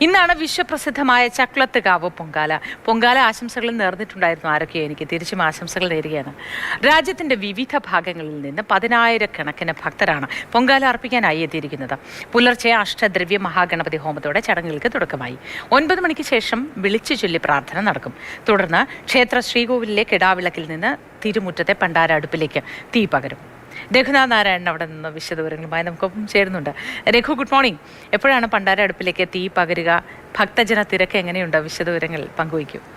ഇന്നാണ് വിശ്വപ്രസിദ്ധമായ ചക്ലത്തുകാവ് പൊങ്കാല. പൊങ്കാല ആശംസകൾ നേർന്നിട്ടുണ്ടായിരുന്നു ആരൊക്കെയോ എനിക്ക്. തിരിച്ചും ആശംസകൾ നേരുകയാണ്. രാജ്യത്തിന്റെ വിവിധ ഭാഗങ്ങളിൽ നിന്ന് പതിനായിരക്കണക്കിന് ഭക്തരാണ് പൊങ്കാല അർപ്പിക്കാനായി എത്തിയിരിക്കുന്നത്. പുലർച്ചെ അഷ്ടദ്രവ്യ മഹാഗണപതി ഹോമത്തോടെ ചടങ്ങുകൾക്ക് തുടക്കമായി. ഒൻപത് മണിക്ക് ശേഷം വിളിച്ചു ചൊല്ലി പ്രാർത്ഥന നടക്കും. തുടർന്ന് ക്ഷേത്ര ശ്രീകോവിലിലെ കിടാവിളക്കിൽ നിന്ന് തിരുമുറ്റത്തെ പണ്ടാര അടുപ്പിലേക്ക് തീ പകരും. രഘുനാഥ് നാരായണൻ അവിടെ നിന്ന് വിശദവിവരങ്ങളുമായി നമുക്കൊപ്പം ചേരുന്നുണ്ട്. രഘു ഗുഡ് മോർണിംഗ് എപ്പോഴാണ് പണ്ടാര അടുപ്പിലേക്ക് തീ പകരുക? ഭക്തജന തിരക്ക് എങ്ങനെയുണ്ട്? വിശദവിവരങ്ങൾ പങ്കുവയ്ക്കൂ.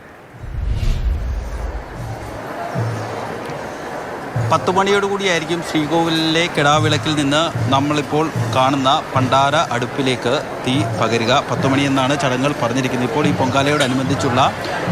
പത്ത് മണിയോടുകൂടിയായിരിക്കും ശ്രീകോവിലിലെ കിടാവിളക്കിൽ നിന്ന് നമ്മളിപ്പോൾ കാണുന്ന പണ്ടാര അടുപ്പിലേക്ക് തീ പകരുക. പത്ത് മണി എന്നാണ് ചടങ്ങുകൾ പറഞ്ഞിരിക്കുന്നത്. ഇപ്പോൾ ഈ പൊങ്കാലയോടനുബന്ധിച്ചുള്ള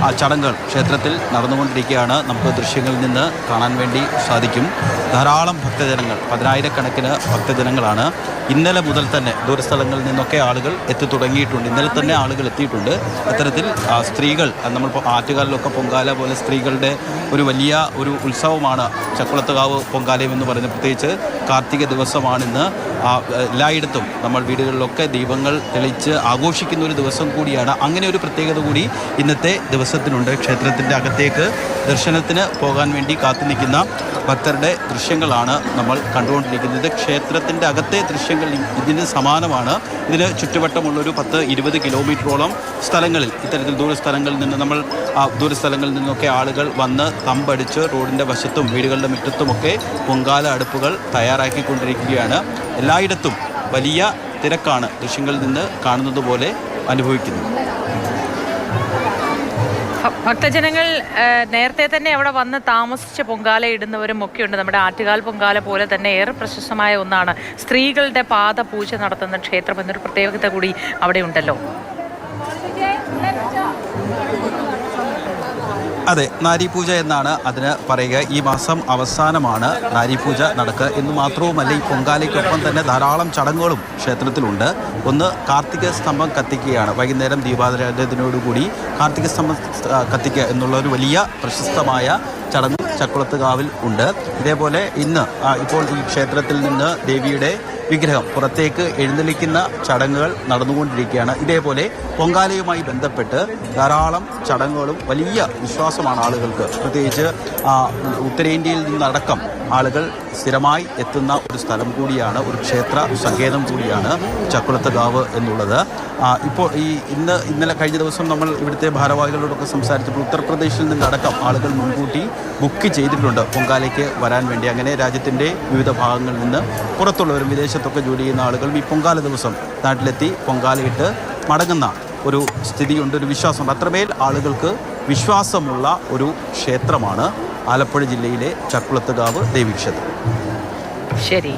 ആ ചടങ്ങുകൾ ക്ഷേത്രത്തിൽ നടന്നുകൊണ്ടിരിക്കുകയാണ്. നമുക്ക് ദൃശ്യങ്ങളിൽ നിന്ന് കാണാൻ വേണ്ടി സാധിക്കും. ധാരാളം ഭക്തജനങ്ങൾ പതിനായിരക്കണക്കിന് ഭക്തജനങ്ങളാണ് ഇന്നലെ മുതൽ തന്നെ ദൂരസ്ഥലങ്ങളിൽ നിന്നൊക്കെ ആളുകൾ എത്തി തുടങ്ങിയിട്ടുണ്ട് ഇന്നലെ തന്നെ ആളുകൾ എത്തിയിട്ടുണ്ട്. അത്തരത്തിൽ സ്ത്രീകൾ നമ്മൾ ആറ്റുകാലിലൊക്കെ പൊങ്കാല പോലെ സ്ത്രീകളുടെ ഒരു വലിയ ഒരു ഉത്സവമാണ് ചക്കുളത്തുകാവ് പൊങ്കാലയം എന്ന് പറയുന്നത് പ്രത്യേകിച്ച് കാർത്തിക ദിവസമാണിന്ന് എല്ലായിടത്തും നമ്മൾ വീടുകളിലൊക്കെ ദീപങ്ങൾ തെളിച്ച് ആഘോഷിക്കുന്ന ഒരു ദിവസം കൂടിയാണ്. അങ്ങനെ ഒരു പ്രത്യേകത കൂടി ഇന്നത്തെ ദിവസത്തിനുണ്ട്. ക്ഷേത്രത്തിന്റെ അകത്തേക്ക് ദർശനത്തിന് പോകാൻ വേണ്ടി കാത്തു നിൽക്കുന്ന ഭക്തരുടെ ദൃശ്യങ്ങളാണ് നമ്മൾ കണ്ടുകൊണ്ടിരിക്കുന്നത്. ക്ഷേത്രത്തിന്റെ അകത്തെ ദൃശ്യങ്ങൾ ഇതിന് സമാനമാണ്. ഇതിന് ചുറ്റുവട്ടമുള്ള ഒരു പത്ത് ഇരുപത് കിലോമീറ്ററോളം സ്ഥലങ്ങളിൽ ഇത്തരത്തിൽ ദൂരസ്ഥലങ്ങളിൽ നിന്ന് നമ്മൾ ദൂരസ്ഥലങ്ങളിൽ നിന്നൊക്കെ ആളുകൾ വന്ന് തമ്പടിച്ച് റോഡിന്റെ വശത്തും വീടുകളുടെ മുറ്റത്തുമൊക്കെ പൊങ്കാല അടുപ്പുകൾ തയ്യാറാക്കിക്കൊണ്ടിരിക്കുകയാണ്. എല്ലായിടത്തും വലിയ തിരക്കാണ് ദൃശ്യങ്ങളിൽ നിന്ന് കാണുന്നത് പോലെ അനുഭവിക്കുന്നത് ഭക്തജനങ്ങൾ നേരത്തെ തന്നെ അവിടെ വന്ന് താമസിച്ച് പൊങ്കാല ഇടുന്നവരും ഒക്കെ ഉണ്ട് നമ്മുടെ ആറ്റുകാൽ പൊങ്കാല പോലെ തന്നെ ഏറെ പ്രശസ്തമായ ഒന്നാണ്. സ്ത്രീകളുടെ പാദപൂജ നടത്തുന്ന ക്ഷേത്രം എന്നൊരു പ്രത്യേകത കൂടി അവിടെ ഉണ്ടല്ലോ. അതെ നാരീപൂജ എന്നാണ് അതിന് പറയുക. ഈ മാസം അവസാനമാണ് നാരീപൂജ നടക്കുക. എന്ന് മാത്രവുമല്ല ഈ പൊങ്കാലയ്ക്കൊപ്പം തന്നെ ധാരാളം ചടങ്ങുകളും ക്ഷേത്രത്തിലുണ്ട്. ഒന്ന് കാർത്തിക സ്തംഭം കത്തിക്കുകയാണ്. വൈകുന്നേരം ദീപാരാധനയോടുകൂടി കാർത്തിക സ്തംഭം കത്തിക്കുക എന്നുള്ള ഒരു വലിയ പ്രശസ്തമായ ചടങ്ങ് ചക്കുളത്തുകാവിൽ ഉണ്ട്. ഇതേപോലെ ഇന്ന് ഇപ്പോൾ ഈ ക്ഷേത്രത്തിൽ നിന്ന് ദേവിയുടെ വിഗ്രഹം. പുറത്തേക്ക് എഴുന്നള്ളിക്കുന്ന ചടങ്ങുകൾ നടന്നുകൊണ്ടിരിക്കുകയാണ്. ഇതേപോലെ പൊങ്കാലയുമായി ബന്ധപ്പെട്ട് ധാരാളം ചടങ്ങുകളും വലിയ വിശ്വാസമാണ് ആളുകൾക്ക്. പ്രത്യേകിച്ച് ഉത്തരേന്ത്യയിൽ നിന്നടക്കം ആളുകൾ സ്ഥിരമായി എത്തുന്ന ഒരു സ്ഥലം കൂടിയാണ് ഒരു ക്ഷേത്ര സങ്കേതം കൂടിയാണ് ചക്കുളത്തുകാവ് എന്നുള്ളത്. ഇപ്പോൾ ഈ ഇന്ന് ഇന്നലെ കഴിഞ്ഞ ദിവസം നമ്മൾ ഇവിടുത്തെ ഭാരവാഹികളോടൊക്കെ സംസാരിച്ചപ്പോൾ ഉത്തർപ്രദേശിൽ നിന്നടക്കം ആളുകൾ മുൻകൂട്ടി ബുക്ക് ചെയ്തിട്ടുണ്ട്. പൊങ്കാലയ്ക്ക് വരാൻ വേണ്ടി. അങ്ങനെ രാജ്യത്തിന്റെ വിവിധ ഭാഗങ്ങളിൽ നിന്ന് പുറത്തുള്ളവരും വിദേശത്തൊക്കെ ജോലി ചെയ്യുന്ന ആളുകളും ഈ പൊങ്കാല ദിവസം നാട്ടിലെത്തി പൊങ്കാലയിട്ട് മടങ്ങുന്ന ഒരു സ്ഥിതിയുണ്ട് ഒരു വിശ്വാസമുണ്ട്. അത്രമേൽ ആളുകൾക്ക് വിശ്വാസമുള്ള ഒരു ക്ഷേത്രമാണ് ആലപ്പുഴ ജില്ലയിലെ ചക്കുളത്തുകാവ് ദേവീക്ഷേത്രം. ശരി.